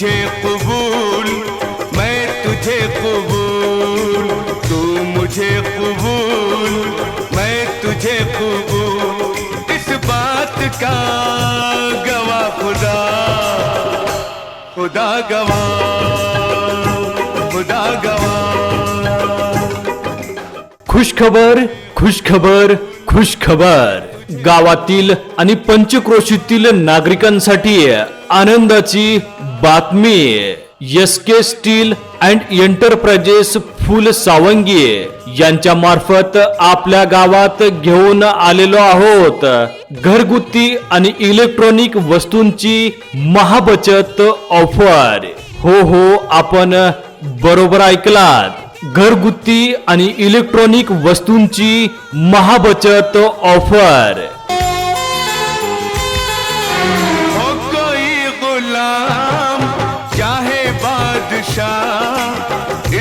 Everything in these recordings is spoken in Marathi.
तुझे कबूल मैं तुझे कबूल तू मुझे कबूल मैं तुझे कबूल। इस बात का गवा खुदा खुदा गवा खुदा गवा। खुश खबर खुश खबर खुश खबर गावातील आणि पंचक्रोशीतील नागरिकांसाठी आनंदाची बातमी. S K steel and enterprises Phul Sawangi यांच्या मार्फत आपल्या गावात घेऊन आलेलो आहोत. घरगुती आणि इलेक्ट्रॉनिक वस्तूंची महाबचत ऑफर. हो हो आपण बरोबर ऐकलात. घरगुती आणि इलेक्ट्रॉनिक वस्तूंची महाबचत ऑफर. गुलाम चाहे बादशाह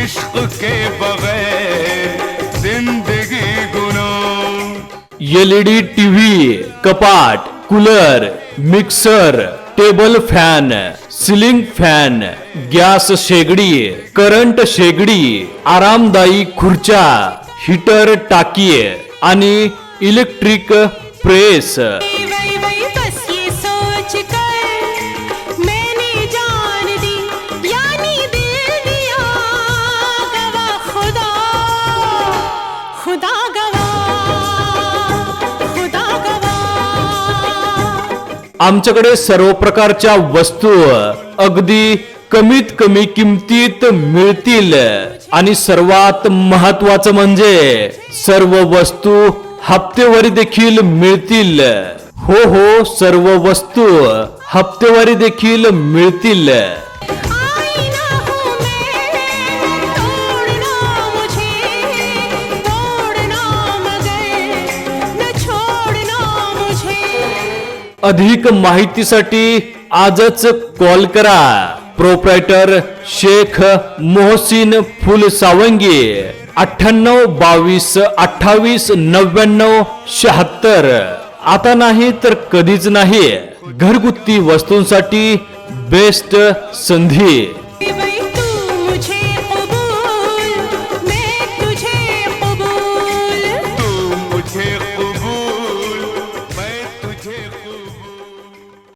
इश्क के बगैर जिंदगी गुनाह एलईडी टीव्ही कपाट cooler mixer table fan ceiling fan gas शेगडी करंट शेगडी आरामदायी खुर्च्या हीटर टाकी आणि इलेक्ट्रिक प्रेस खुदा। गवा आमच्याकडे सर्व प्रकारच्या वस्तू अगदी कमीत कमी किमतीत मिळतील. आणि सर्वात महत्वाचं म्हणजे सर्व वस्तू हप्तेवारी देखील मिळतील. हो हो सर्व वस्तू हप्तेवारी देखील मिळतील. अधिक माहितीसाठी आजच कॉल करा. प्रोप्रायटर शेख मोहसिन फुलसावंगी अठ्ठ्याण्णव बावीस अठ्ठावीस नव्याण्णव शहात्तर. आता नाही तर कधीच नाही. घरगुती वस्तूंसाठी बेस्ट संधी.